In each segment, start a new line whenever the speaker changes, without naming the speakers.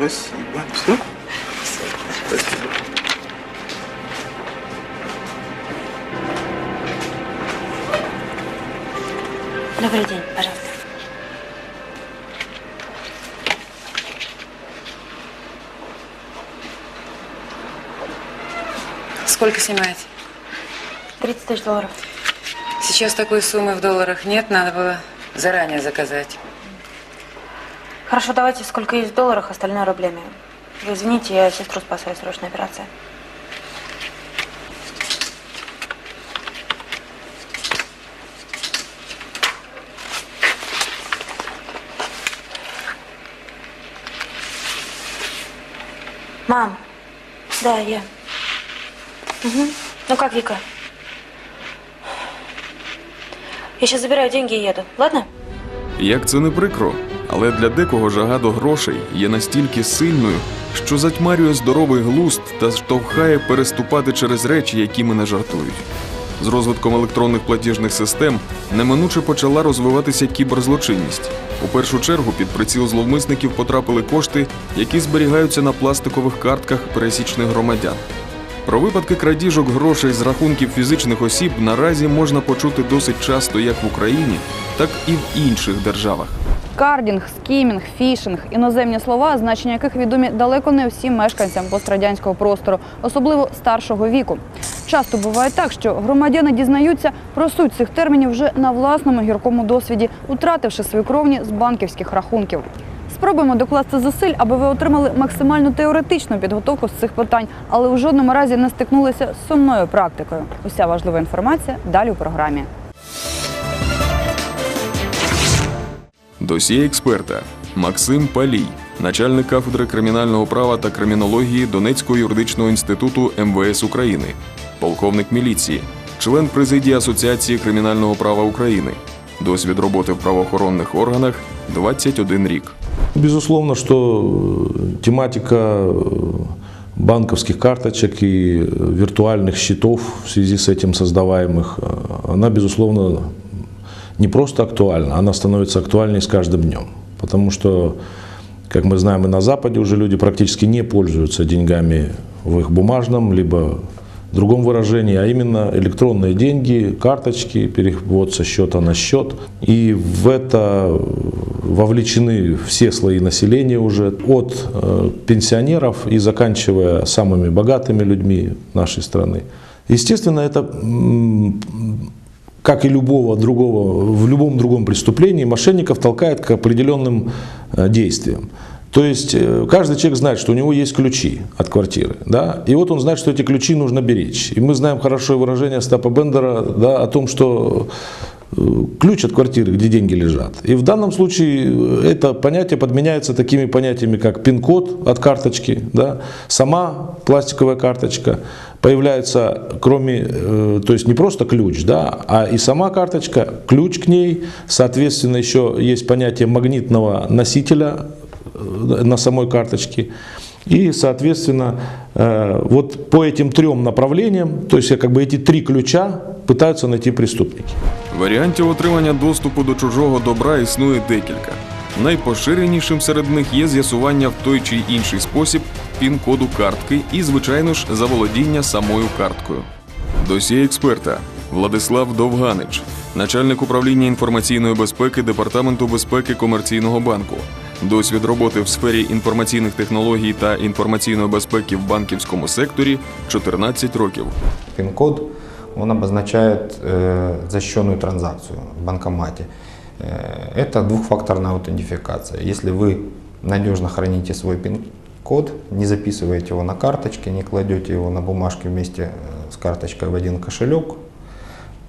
Спасибо. Все? Спасибо.
Добрый день, пожалуйста.
Сколько снимаете?
30 тысяч долларов.
Сейчас такой суммы в долларах нет, надо было заранее заказать.
Хорошо, давайте сколько есть в долларах, остальное рублями. Вы извините, я сестру спасаю, срочная операция. Мам, да, я. Мгм. Ну как, Вика? Я сейчас забираю деньги и еду, ладно?
Як це не прикро, але для декого жага до грошей є настільки сильною, що затьмарює здоровий глузд та штовхає переступати через речі, якими не жартують. З розвитком електронних платіжних систем неминуче почала розвиватися кіберзлочинність. У першу чергу під приціл зловмисників потрапили кошти, які зберігаються на пластикових картках пересічних громадян. Про випадки крадіжок грошей з рахунків фізичних осіб наразі можна почути досить часто як в Україні, так і в інших державах.
Кардінг, скімінг, фішинг іноземні слова, значення яких відомі далеко не всім мешканцям пострадянського простору, особливо старшого віку. Часто буває так, що громадяни дізнаються про суть цих термінів вже на власному гіркому досвіді, втративши свої кровні з банківських рахунків. Спробуємо докласти зусиль, аби ви отримали максимальну теоретичну підготовку з цих питань, але у жодному разі не стикнулися з сумною практикою. Уся важлива інформація далі у програмі.
Досьє експерта Максим Палій, начальник кафедри кримінального права та кримінології Донецького юридичного інституту МВС України, полковник міліції, член президії Асоціації кримінального права України. Досвід роботи в правоохоронних органах 21 рік.
Безусловно, что э, тематика э, банковских карточек и э, виртуальных счетов в связи с этим создаваемых, э, она, безусловно, не просто актуальна, она становится актуальней с каждым днем. Потому что, как мы знаем, и на Западе уже люди практически не пользуются деньгами в их бумажном, либо другом выражении, а именно электронные деньги, карточки, перевод со счета на счет. И в это вовлечены все слои населения уже, от э, пенсионеров и заканчивая самыми богатыми людьми нашей страны. Естественно, это как и любого другого, в любом другом преступлении, мошенников толкает к определенным э, действиям. То есть э, каждый человек знает, что у него есть ключи от квартиры, да, и вот он знает, что эти ключи нужно беречь. И мы знаем хорошее выражение Остапа Бендера да, о том, что ключ от квартиры, где деньги лежат. И в данном случае э, это понятие подменяется такими понятиями, как пин-код от карточки, да, сама пластиковая карточка, появляется, кроме, э, то есть не просто ключ, да, а и сама карточка, ключ к ней, соответственно, еще есть понятие магнитного носителя э, на самой карточке. И, соответственно, э, вот по этим трем направлениям, то есть как бы эти три ключа пытаются найти преступники.
Варіантів отримання доступу до чужого добра існує декілька. Найпоширенішим серед них є з'ясування в той чи інший спосіб пін-коду картки і, звичайно ж, заволодіння самою карткою. Досьє експерта Владислав Довганич, начальник управління інформаційної безпеки Департаменту безпеки комерційного банку. Досвід роботи в сфері інформаційних технологій та інформаційної безпеки в банківському секторі 14 років.
Пин-код, он обозначает э, защищенную транзакцию в банкомате. Э, это двухфакторная аутентификация. Если вы надежно храните свой пин-код, не записываете его на карточке, не кладете его на бумажке вместе э, с карточкой в один кошелек,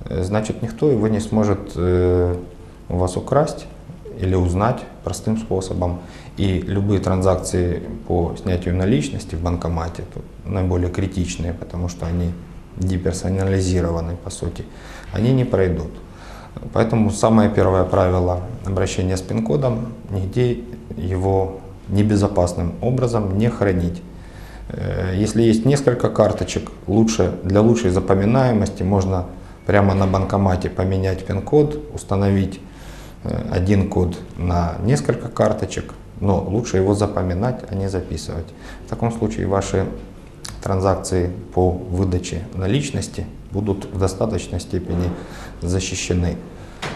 э, значит никто его не сможет э, вас украсть или узнать простым способом. И любые транзакции по снятию наличности в банкомате наиболее критичные, потому что они деперсонализированы по сути, они не пройдут. Поэтому самое первое правило обращения с пин-кодом – нигде его небезопасным образом не хранить. Э, Если есть несколько карточек, лучше, для лучшей запоминаемости можно прямо на банкомате поменять пин-код, установить э, один код на несколько карточек, но лучше его запоминать, а не записывать. В таком случае ваши транзакции по выдаче наличности будут в достаточной степени защищены,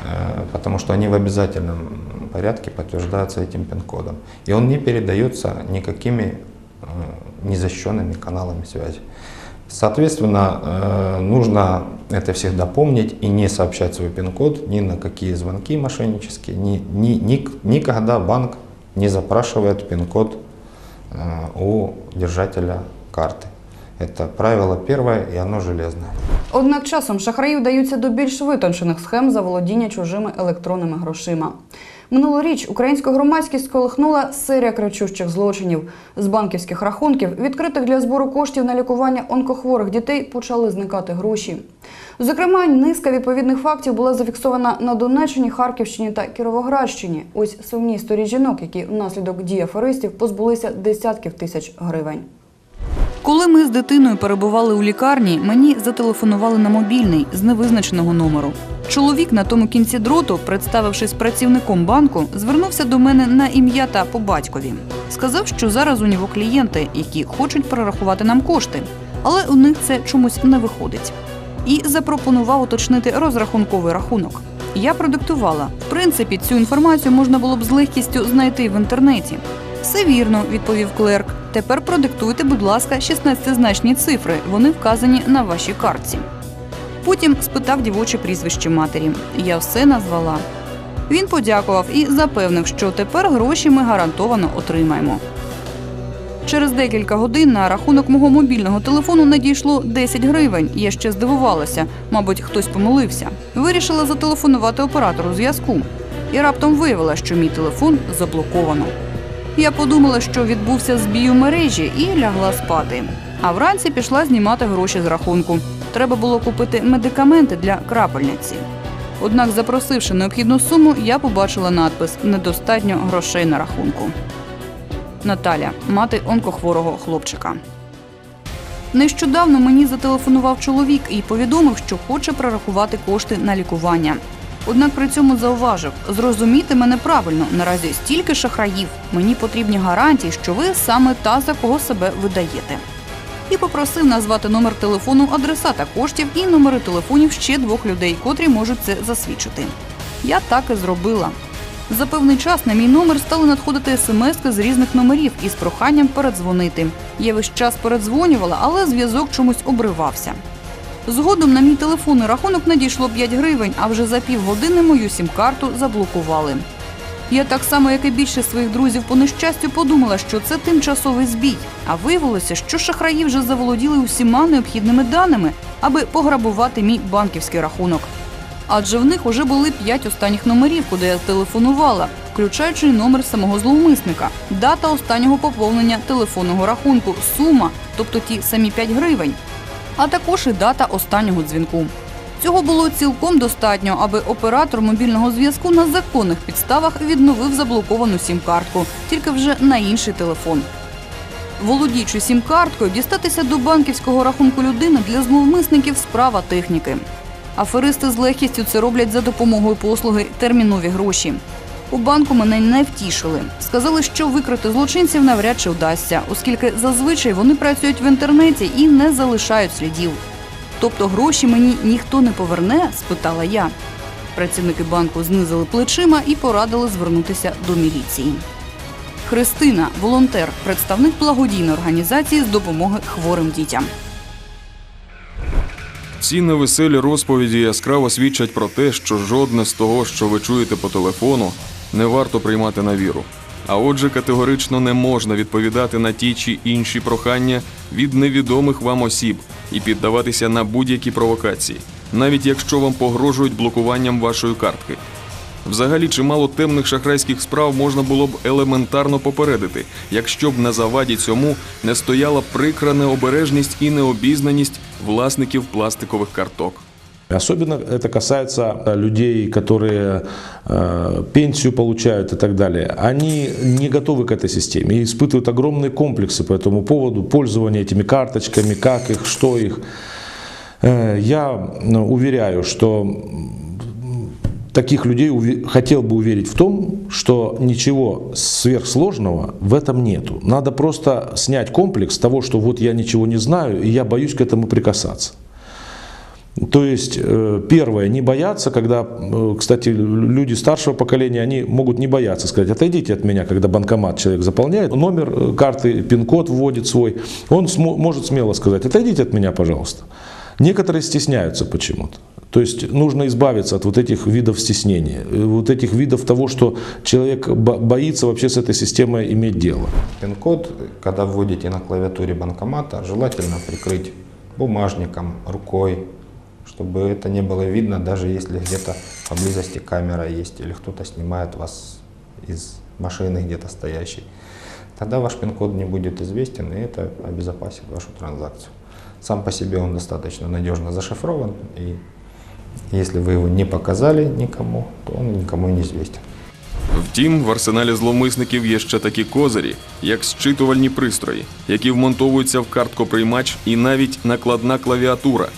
э, потому что они в обязательном порядке подтверждаются этим пин-кодом. И он не передается никакими э, незащищенными каналами связи. Соответственно, э, нужно это всегда помнить и не сообщать свой пин-код ни на какие звонки мошеннические, ни, ни, ни- никогда банк не запрашивает пин-код у держателя карты. Это правило первое, и оно железное.
Однак часом шахраї вдаються до більш витончених схем заволодіння чужими електронними грошима. Минулоріч українську громадськість колихнула серія кричущих злочинів. З банківських рахунків, відкритих для збору коштів на лікування онкохворих дітей, почали зникати гроші. Зокрема, низка відповідних фактів була зафіксована на Донеччині, Харківщині та Кіровоградщині. Ось сумні історії жінок, які внаслідок дій аферистів позбулися десятків тисяч гривень. Коли ми з дитиною перебували у лікарні, мені зателефонували на мобільний з невизначеного номеру. Чоловік на тому кінці дроту, представившись працівником банку, звернувся до мене на ім'я та по батькові. Сказав, що зараз у нього клієнти, які хочуть перерахувати нам кошти, але у них це чомусь не виходить. І запропонував уточнити розрахунковий рахунок. Я продиктувала. В принципі, цю інформацію можна було б з легкістю знайти в інтернеті. Все вірно, відповів клерк. Тепер продиктуйте, будь ласка, 16-значні цифри. Вони вказані на вашій картці. Потім спитав дівоче прізвище матері. Я все назвала. Він подякував і запевнив, що тепер гроші ми гарантовано отримаємо. Через декілька годин на рахунок мого мобільного телефону надійшло 10 гривень. Я ще здивувалася, мабуть, хтось помилився. Вирішила зателефонувати оператору зв'язку. І раптом виявила, що мій телефон заблоковано. Я подумала, що відбувся збій у мережі і лягла спати. А вранці пішла знімати гроші з рахунку. Треба було купити медикаменти для крапельниці. Однак, запросивши необхідну суму, я побачила надпис Недостатньо грошей на рахунку. Наталя, мати онкохворого хлопчика. Нещодавно мені зателефонував чоловік і повідомив, що хоче прорахувати кошти на лікування. Однак при цьому зауважив: зрозумійте мене правильно, наразі стільки шахраїв. Мені потрібні гарантії, що ви саме та, за кого себе видаєте. І попросив назвати номер телефону адресата коштів і номери телефонів ще двох людей, котрі можуть це засвідчити. Я так і зробила. За певний час на мій номер стали надходити смски з різних номерів із проханням передзвонити. Я весь час передзвонювала, але зв'язок чомусь обривався. Згодом на мій телефонний рахунок надійшло 5 гривень, а вже за півгодини мою сім-карту заблокували. Я так само, як і більшість своїх друзів по нещастю, подумала, що це тимчасовий збій. А виявилося, що шахраї вже заволоділи усіма необхідними даними, аби пограбувати мій банківський рахунок. Адже в них уже були п'ять останніх номерів, куди я телефонувала, включаючи номер самого зловмисника, дата останнього поповнення телефонного рахунку, сума, тобто ті самі 5 гривень, а також і дата останнього дзвінку. Цього було цілком достатньо, аби оператор мобільного зв'язку на законних підставах відновив заблоковану сім-картку, тільки вже на інший телефон. Володіючи сім-карткою, дістатися до банківського рахунку людини для зловмисників справа техніки. Аферисти з легкістю це роблять за допомогою послуги термінові гроші. У банку мене не втішили. Сказали, що викрити злочинців навряд чи вдасться, оскільки зазвичай вони працюють в інтернеті і не залишають слідів. Тобто гроші мені ніхто не поверне? спитала я. Працівники банку знизили плечима і порадили звернутися до міліції. Христина, волонтер, представник благодійної організації з допомоги хворим дітям.
Ці невеселі розповіді яскраво свідчать про те, що жодне з того, що ви чуєте по телефону, не варто приймати на віру. А отже, категорично не можна відповідати на ті чи інші прохання від невідомих вам осіб і піддаватися на будь-які провокації, навіть якщо вам погрожують блокуванням вашої картки. Взагалі, чимало темних шахрайських справ можна було б елементарно попередити, якщо б на заваді цьому не стояла прикра необережність і необізнаність власників пластикових карток.
Особенно это касается э, людей, которые э, пенсию получают и так далее. Они не готовы к этой системе и испытывают огромные комплексы по этому поводу пользования этими карточками, как их, что их. Э, я ну, уверяю, что таких людей хотел бы уверить в том, что ничего сверхсложного в этом нету. Надо просто снять комплекс того, что вот я ничего не знаю, и я боюсь к этому прикасаться. То есть, э, первое, не бояться, когда, э, кстати, люди старшего поколения, они могут не бояться сказать, отойдите от меня, когда банкомат человек заполняет, номер э, карты, пин-код вводит свой, он смо- может смело сказать, отойдите от меня, пожалуйста. Некоторые стесняются почему-то. То есть нужно избавиться от вот этих видов стеснения, вот этих видов того, что человек бо- боится вообще с этой системой иметь дело.
Пин-код, когда вводите на клавиатуре банкомата, желательно прикрыть бумажником, рукой, чтобы это не было видно, даже если где-то поблизости камера есть или кто-то снимает вас из машины где-то стоящей. Тогда ваш пин-код не будет известен, и это обезопасит вашу транзакцию. Сам по себе он достаточно надежно зашифрован, и если вы его не показали никому, то он никому и не известен.
Втім, в арсеналі зловмисників є ще такі козирі, як зчитувальні пристрої, які вмонтовуються в карткоприймач і навіть накладна клавіатура.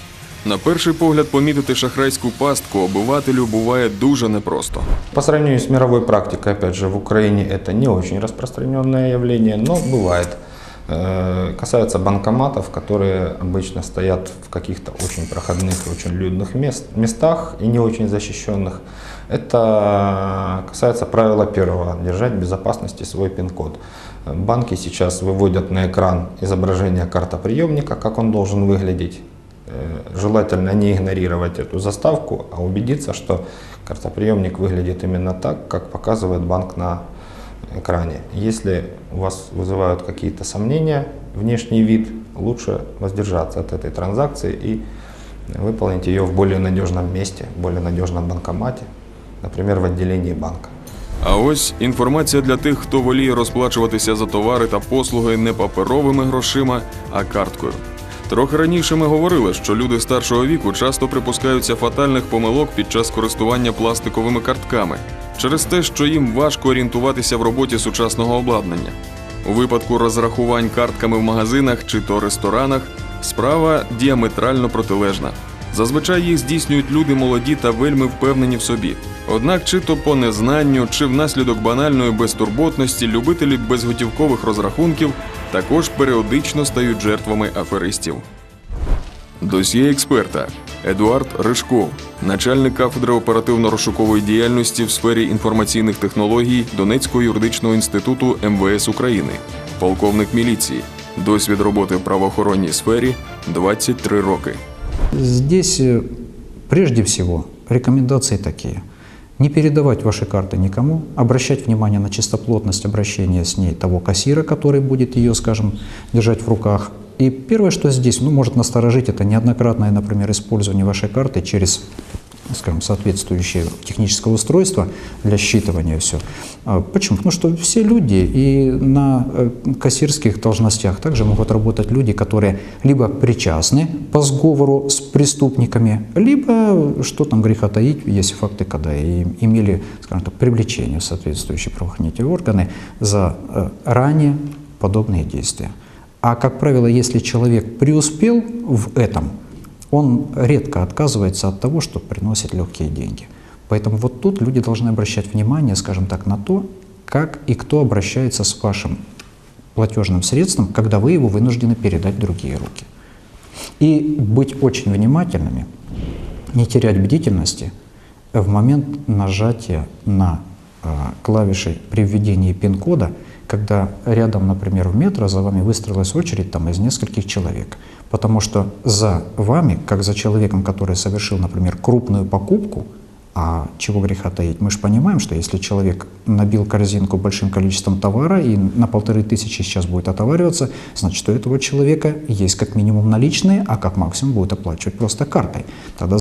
На перший погляд, помітити шахрайську пастку обивателю буває дуже непросто.
По сравнению с мировой практикой, опять же, в Украине это не очень распространенное явление, но бывает. Э, Касается банкоматов, которые обычно стоят в каких-то очень проходных и очень людных мест, местах и не очень защищенных. Это касается правила первого – держать в безопасности свой пин-код. Э, Банки сейчас выводят на экран изображение картоприемника, как он должен выглядеть. Э, Желательно не игнорировать эту заставку, а убедиться, что картоприемник выглядит именно так, как показывает банк на экране. Если у вас вызывают какие-то сомнения, внешний вид, лучше воздержаться от этой транзакции и выполнить ее в более надежном месте, в более надежном банкомате, например, в отделении банка.
А ось інформація для тих, хто воліє розплачуватися за товари та послуги не паперовими грошима, а карткою. Трохи раніше ми говорили, що люди старшого віку часто припускаються фатальних помилок під час користування пластиковими картками через те, що їм важко орієнтуватися в роботі сучасного обладнання. У випадку розрахувань картками в магазинах чи то ресторанах справа діаметрально протилежна. Зазвичай їх здійснюють люди молоді та вельми впевнені в собі. Однак, чи то по незнанню, чи внаслідок банальної безтурботності любителі безготівкових розрахунків також періодично стають жертвами аферистів. Досьє експерта Едуард Ришков, начальник кафедри оперативно-розшукової діяльності в сфері інформаційних технологій Донецького юридичного інституту МВС України, полковник міліції, досвід роботи в правоохоронній сфері 23 роки.
Здесь э, прежде всего рекомендации такие. Не передавать ваши карты никому, обращать внимание на чистоплотность обращения с ней того кассира, который будет ее, скажем, держать в руках. И первое, что здесь ну, может насторожить, это неоднократное, например, использование вашей карты через скажем, соответствующее техническое устройство для считывания все. Почему? Потому что все люди и на э, кассирских должностях также могут работать люди, которые либо причастны по сговору с преступниками, либо, что там греха таить, есть факты, когда имели, скажем так, привлечение в соответствующие правоохранительные органы за э, ранее подобные действия. А, как правило, если человек преуспел в этом, он редко отказывается от того, что приносит легкие деньги. Поэтому вот тут люди должны обращать внимание, скажем так, на то, как и кто обращается с вашим платежным средством, когда вы его вынуждены передать в другие руки. И быть очень внимательными, не терять бдительности в момент нажатия на э, клавиши при введении пин-кода, когда рядом, например, в метро за вами выстроилась очередь там, из нескольких человек. Потому что за вами, как за человеком, который совершил, например, крупную покупку, а чего греха таить, мы же понимаем, что если человек набил корзинку большим количеством товара и на полторы тысячи сейчас будет отовариваться, значит, у этого человека есть как минимум наличные, а как максимум будет оплачивать просто картой. Тогда